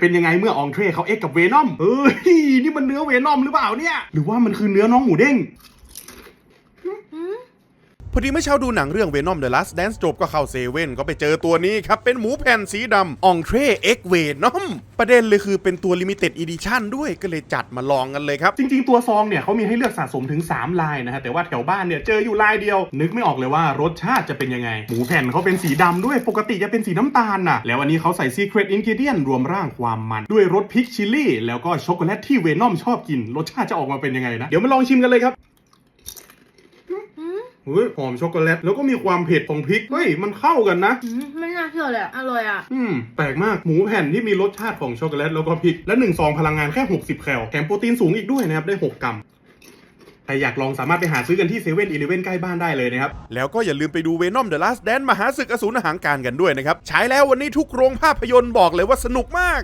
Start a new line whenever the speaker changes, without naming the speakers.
เป็นยังไงเมื่ออองเทรเขาเอ็กกับเวนอมเฮ้ยนี่มันเนื้อเวนอมหรือเปล่าเนี่ย หรือว่ามันคือเนื้อน้องหมูเด้ง
พอดีเมื่อเช้าดูหนังเรื่อง Venom The Last Dance จบก็เข้าเซเว่นก็ไปเจอตัวนี้ครับ เป็นหมูแผ่นสีดำองเทรเอ็กเวนอมประเด็นเลยคือเป็นตัวลิมิเต็ดอีดิชั่นด้วยก็เลยจัดมาลองกันเลยครับ
จริง ๆ ตัวซองเนี่ยเขามีให้เลือกสะสมถึง 3 ลายนะฮะ แต่ว่าแถวบ้านเนี่ยเจออยู่ลายเดียว นึกไม่ออกเลยว่ารสชาติจะเป็นยังไง หมูแผ่นเขาเป็นสีดำด้วยปกติจะเป็นสีน้ำตาลน่ะแล้วอันนี้เขาใส่ Secret Ingredient รวมร่างความมัน ด้วยรสพริกชิลลี่แล้วก็ช็อกโกแลตที่เวนอมชอบกินรสชาติจะออกมาเป็นยังไงนะเดี๋ยวมาลองชิมกันเลยครับ เฮ้ยหอมช็อกโกแลตแล้วก็มีความเผ็ดของพริกเฮ้ยมันเข้ากันนะ
อืมไม่น่าเชื่อเลยอะอร่อยอะ
อืมแปลกมากหมูแผ่นที่มีรสชาติของช็อกโกแลตแล้วก็พริกและ1ซองพลังงานแค่ 60 แคลแถมโปรตีนสูงอีกด้วยนะครับได้ 6 กรัมใครอยากลองสามารถไปหาซื้อกันที่เซเว่นอีเลเว่นใกล้บ้านได้เลยนะครับ
แล้วก็อย่าลืมไปดู Venom The Last Dance มหาศึกอสูรหางการกันด้วยนะครับ ฉายแล้ววันนี้ทุกโรงภาพยนตร์บอกเลยว่าสนุกมาก